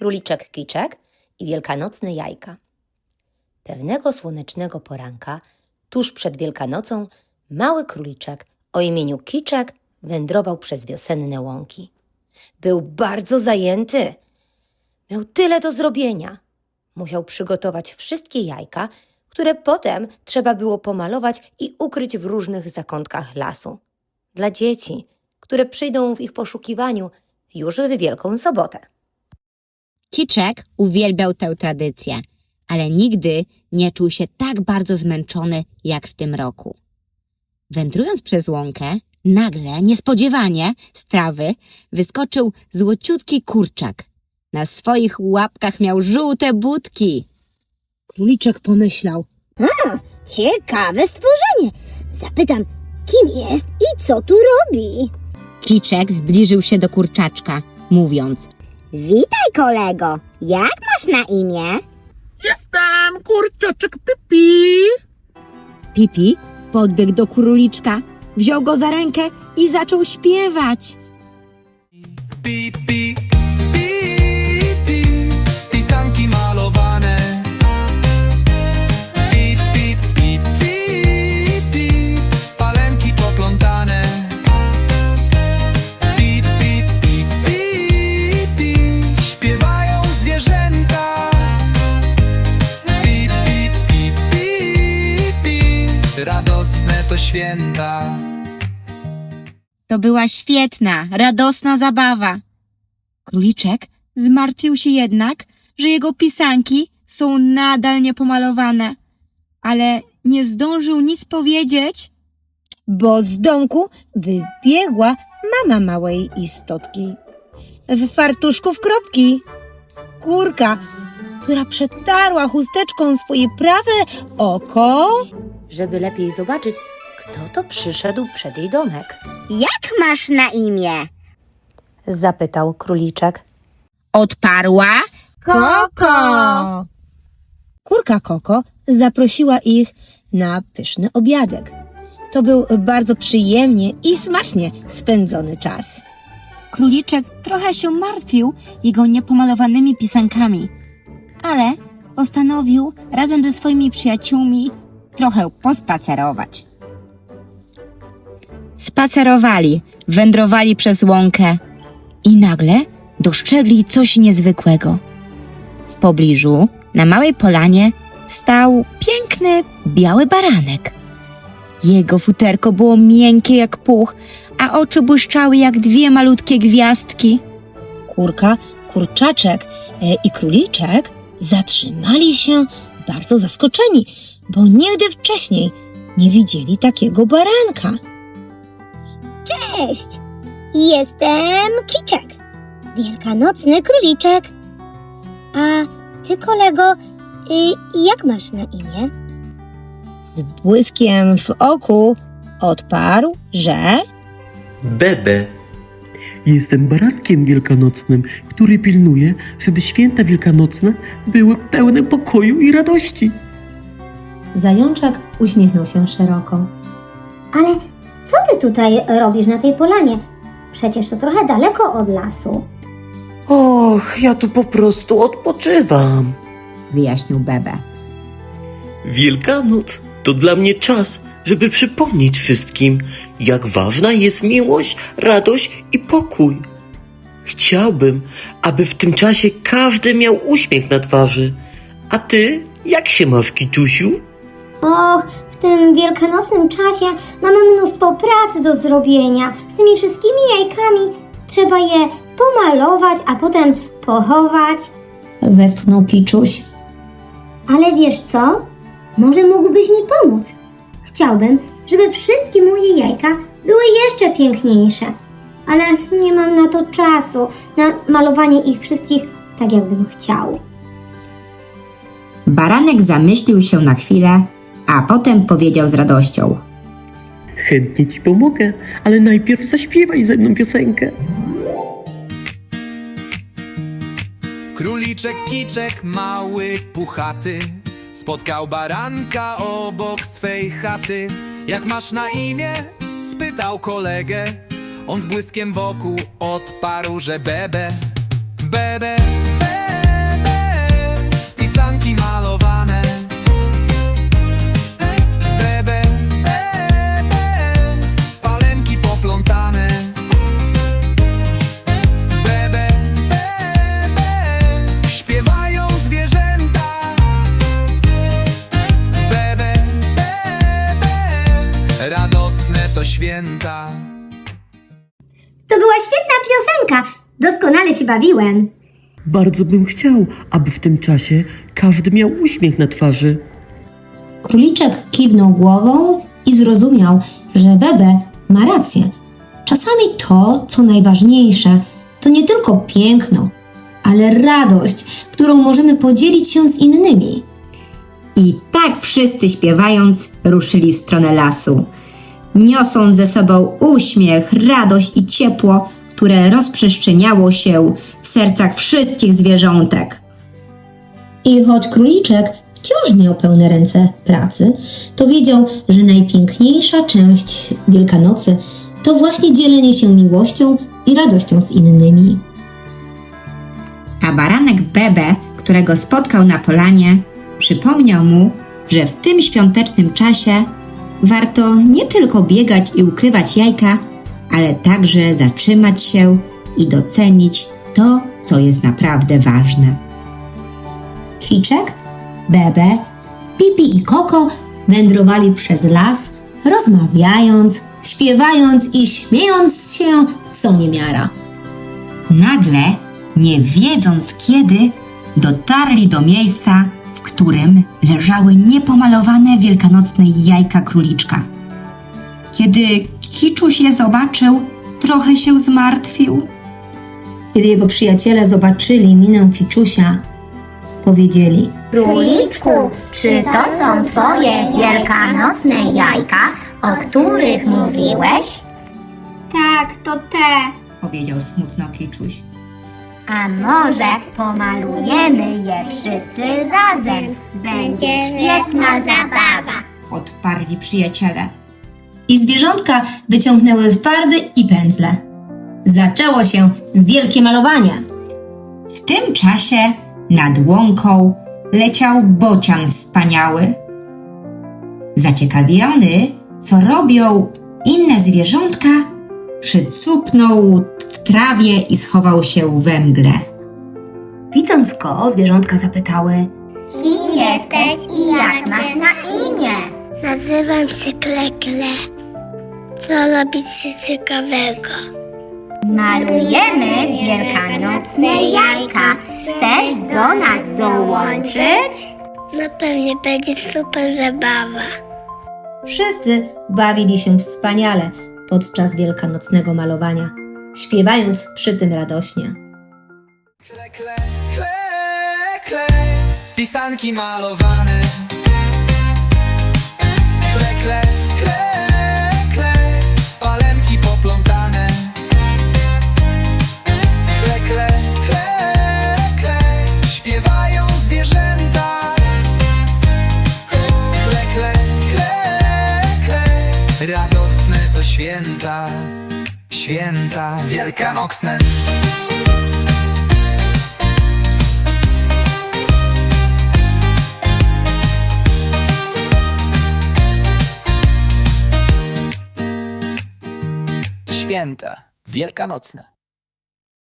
króliczek Kiczek i wielkanocne jajka. Pewnego słonecznego poranka, tuż przed Wielkanocą, mały króliczek o imieniu Kiczek wędrował przez wiosenne łąki. Był bardzo zajęty. Miał tyle do zrobienia. Musiał przygotować wszystkie jajka, które potem trzeba było pomalować i ukryć w różnych zakątkach lasu. Dla dzieci, które przyjdą w ich poszukiwaniu już w Wielką Sobotę. Kiczek uwielbiał tę tradycję, ale nigdy nie czuł się tak bardzo zmęczony jak w tym roku. Wędrując przez łąkę, nagle, niespodziewanie, z trawy wyskoczył złociutki kurczak. Na swoich łapkach miał żółte budki. Króliczek pomyślał. Ciekawe stworzenie. Zapytam, kim jest i co tu robi? Kiczek zbliżył się do kurczaczka, mówiąc Witaj, kolego. Jak masz na imię? Jestem kurczaczek Pipi. Pipi podbiegł do króliczka, wziął go za rękę i zaczął śpiewać. Pi, To była świetna, radosna zabawa. Króliczek zmartwił się jednak, że jego pisanki są nadal niepomalowane, ale nie zdążył nic powiedzieć, bo z domku wybiegła mama małej istotki. W fartuszku w kropki. Kurka, która przetarła chusteczką swoje prawe oko, żeby lepiej zobaczyć, kto to przyszedł przed jej domek. Jak masz na imię? Zapytał króliczek. odparła Koko! Kurka Koko zaprosiła ich na pyszny obiadek. To był bardzo przyjemnie i smacznie spędzony czas. Króliczek trochę się martwił jego niepomalowanymi pisankami, ale postanowił razem ze swoimi przyjaciółmi trochę pospacerować. Spacerowali, wędrowali przez łąkę i nagle dostrzegli coś niezwykłego. W pobliżu, na małej polanie, stał piękny, biały baranek. Jego futerko było miękkie jak puch, a oczy błyszczały jak dwie malutkie gwiazdki. Kurka, kurczaczek e, i króliczek zatrzymali się bardzo zaskoczeni, bo nigdy wcześniej nie widzieli takiego baranka. Cześć! Jestem Kiczek. Wielkanocny króliczek. A ty, kolego, y, jak masz na imię? Z błyskiem w oku odparł, że Bebe. Jestem barankiem wielkanocnym, który pilnuje, żeby święta wielkanocne były pełne pokoju i radości. Zajączek uśmiechnął się szeroko. Ale co ty tutaj robisz na tej polanie? Przecież to trochę daleko od lasu. Och, ja tu po prostu odpoczywam. Wyjaśnił Bebe. Wielkanoc to dla mnie czas, żeby przypomnieć wszystkim, jak ważna jest miłość, radość i pokój. Chciałbym, aby w tym czasie każdy miał uśmiech na twarzy. A ty, jak się masz, Kitusiu? Och, tym wielkanocnym czasie mamy mnóstwo pracy do zrobienia. Z tymi wszystkimi jajkami trzeba je pomalować, a potem pochować. Westchnął Kiczuś. Ale wiesz co? Może mógłbyś mi pomóc? Chciałbym, żeby wszystkie moje jajka były jeszcze piękniejsze. Ale nie mam na to czasu, na malowanie ich wszystkich tak, jakbym chciał. Baranek zamyślił się na chwilę, a potem powiedział z radością. Chętnie ci pomogę, ale najpierw zaśpiewaj ze mną piosenkę. Króliczek kiczek mały, puchaty Spotkał baranka obok swej chaty Jak masz na imię? spytał kolegę On z błyskiem wokół odparł, że bebe Bebe, święta. To była świetna piosenka. Doskonale się bawiłem. Bardzo bym chciał, aby w tym czasie każdy miał uśmiech na twarzy. Króliczek kiwnął głową i zrozumiał, że Bebe ma rację. Czasami to, co najważniejsze, to nie tylko piękno, ale radość, którą możemy podzielić się z innymi. I tak wszyscy śpiewając ruszyli w stronę lasu niosąc ze sobą uśmiech, radość i ciepło, które rozprzestrzeniało się w sercach wszystkich zwierzątek. I choć króliczek wciąż miał pełne ręce pracy, to wiedział, że najpiękniejsza część Wielkanocy to właśnie dzielenie się miłością i radością z innymi. A baranek Bebe, którego spotkał na polanie, przypomniał mu, że w tym świątecznym czasie warto nie tylko biegać i ukrywać jajka, ale także zatrzymać się i docenić to, co jest naprawdę ważne. Kiczek, Bebe, Pipi i Koko wędrowali przez las, rozmawiając, śpiewając i śmiejąc się co niemiara. Nagle, nie wiedząc kiedy, dotarli do miejsca, w którym leżały niepomalowane wielkanocne jajka króliczka. Kiedy Kiczuś je zobaczył, trochę się zmartwił. Kiedy jego przyjaciele zobaczyli minę Kiczusia, powiedzieli – Króliczku, czy to są twoje wielkanocne jajka, o których mówiłeś? Tak, to te. powiedział smutno Kiczuś. A może pomalujemy je wszyscy razem? Będzie świetna zabawa. Odparli przyjaciele. I zwierzątka wyciągnęły farby i pędzle. Zaczęło się wielkie malowanie. W tym czasie nad łąką leciał bocian wspaniały. Zaciekawiony, co robią inne zwierzątka, przycupnął w trawie i schował się we mgle. Widząc go, zwierzątka zapytały – Kim jesteś i jak masz na imię? Nazywam się Klekle. Co robicie ciekawego? Malujemy wielkanocne jajka. Chcesz do nas dołączyć? Na pewnie będzie super zabawa. Wszyscy bawili się wspaniale podczas wielkanocnego malowania, śpiewając przy tym radośnie. Kle, kle, kle, kle. Pisanki malowane. Kle, kle, wielkanocne. Święta wielkanocne.